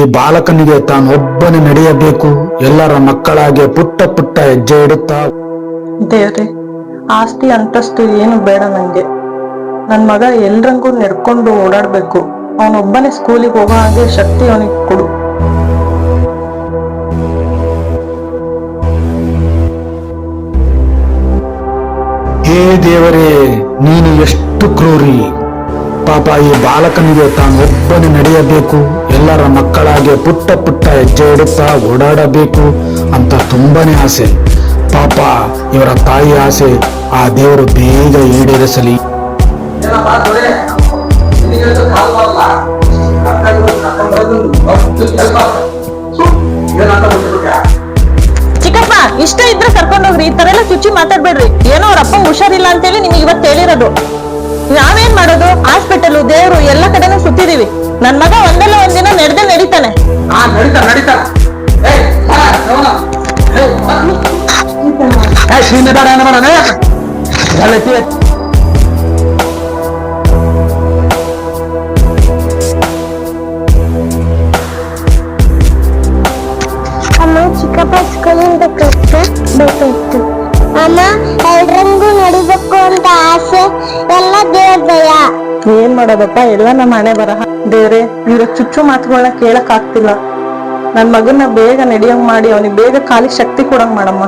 ಈ ಬಾಲಕನಿಗೆ ತಾನೊಬ್ಬನೇ ನಡೆಯಬೇಕು. ಎಲ್ಲರ ಮಕ್ಕಳಾಗೆ ಪುಟ್ಟ ಪುಟ್ಟ ಹೆಜ್ಜೆ ಇಡುತ್ತಾ. ದೇವ್ರೆ ಆಸ್ತಿ ಅಂತಸ್ತು ಏನು ಬೇಡ ನಂಗೆ. ನನ್ ಮಗ ಎಲ್ರಂಗೂ ನೆಡ್ಕೊಂಡು ಓಡಾಡ್ಬೇಕು. ಅವನೊಬ್ಬನೇ ಸ್ಕೂಲಿಗೆ ಹೋಗೋ ಹಾಗೆ ಶಕ್ತಿ ಅವನಿಗೆ ಕೊಡು. ಹೇ ದೇವರೇ ನೀನು ಎಷ್ಟು ಕ್ರೂರಿ. ಪಾಪ ಈ ಬಾಲಕನಿಗೆ ತಾನೊಬ್ಬನೇ ನಡೆಯಬೇಕು. ಎಲ್ಲರ ಮಕ್ಕಳಾಗೆ ಪುಟ್ಟ ಪುಟ್ಟ ಹೆಜ್ಜೆ ಇಡುತ್ತಾ ಓಡಾಡಬೇಕು ಅಂತ ತುಂಬಾನೇ ಆಸೆ. ಪಾಪ ಇವರ ತಾಯಿ ಆಸೆ ಆ ದೇವರು ಬೇಗ ಈಡೇರಿಸಲಿ. ಚಿಕ್ಕಪ್ಪ, ಇಷ್ಟ ಇದ್ರೆ ಕರ್ಕೊಂಡೋಗ್ರಿ, ಈ ತರ ಎಲ್ಲ ಚುಚ್ಚಿ ಮಾತಾಡ್ಬೇಡ್ರಿ. ಏನೋ ಅವ್ರ ಅಪ್ಪ ಹುಷಾರಿಲ್ಲ ಅಂತೇಳಿ ನಿಮ್ಗೆ ಇವತ್ತು ಹೇಳಿರೋದು. ಅಮ್ಮ ಚಿಕ್ಕಪ್ಪ ಸ್ಕೂಲಿಂದ ಕಷ್ಟ ಬೇಕಾಯ್ತು. ಅಮ್ಮ ನಡಿಬೇಕು ಅಂತ ಆಸೆ. ಎಲ್ಲ ದೇವ್ರ ಏನ್ ಮಾಡೋದಪ್ಪ, ಎಲ್ಲ ನಮ್ಮ ಮನೆ ಬರಹ. ದೇವ್ರೆ ಇವ್ರ ಚುಚ್ಚು ಮಾತುಗಳನ್ನ ಕೇಳಕ್ ಆಗ್ತಿಲ್ಲ ನನ್ ಮಗನ್ನ ಬೇಗ ನಡೆಯಂಗ್ ಮಾಡಿ, ಅವನಿಗೆ ಬೇಗ ಕಾಲಿಗೆ ಶಕ್ತಿ ಕೊಡಂಗ್ ಮಾಡಮ್ಮ.